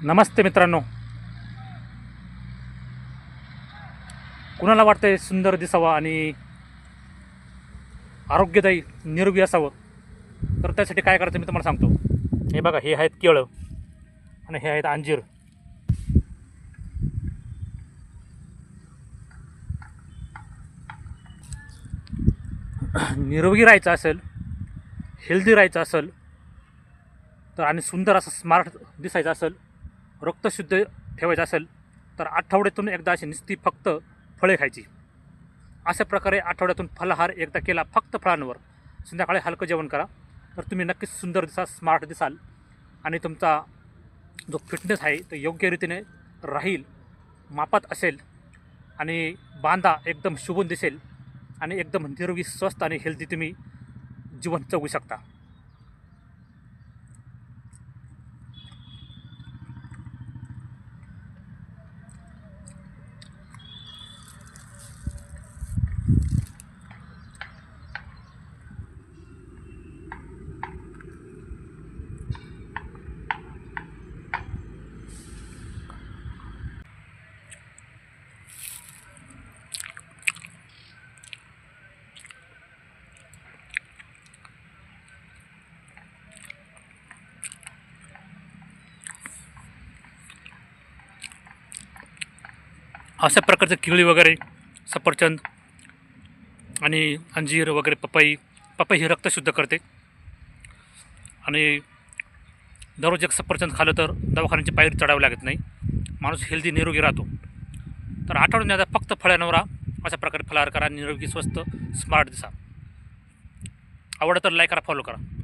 नमस्ते मित्रांनो. कुणाला वाटतंय सुंदर दिसावं आणि आरोग्यदायी निरोगी असावं? तर त्यासाठी काय करायचं मी तुम्हाला सांगतो. हे बघा हे आहेत केळं आणि हे आहेत अंजीर. निरोगी राहायचं असेल हेल्दी राहायचं असेल तर आणि सुंदर असं स्मार्ट दिसायचं असेल रक्तशुद्ध ठेवायचं असेल तर आठवड्यातून एकदा अशी नुसती फक्त फळे खायची. अशा प्रकारे आठवड्यातून फलाहार एकदा केला फक्त फळांवर. संध्याकाळी हलकं जेवण करा. तर तुम्ही नक्कीच सुंदर दिसाल स्मार्ट दिसाल. आणि तुमचा जो फिटनेस आहे तो योग्य रीतीने राहील मापात असेल आणि बांधा एकदम शुभून दिसेल आणि एकदम निरोगी स्वस्त आणि हेल्दी तुम्ही जीवन जगू शकता. अशा प्रकारचे केळी वगैरे सफरचंद आणि अंजीर वगैरे पपई पपई ही रक्त शुद्ध करते. आणि दररोज एक सफरचंद खाल्लं तर दवाखान्याची पायरी चढावी लागत नाही. माणूस हेल्दी निरोगी राहतो. तर आठवडून आता फक्त फळ्यानवरा अशा प्रकारे फलाहार करा. निरोगी स्वस्त स्मार्ट दिसा. आवडतं तर लाईक करा फॉलो करा.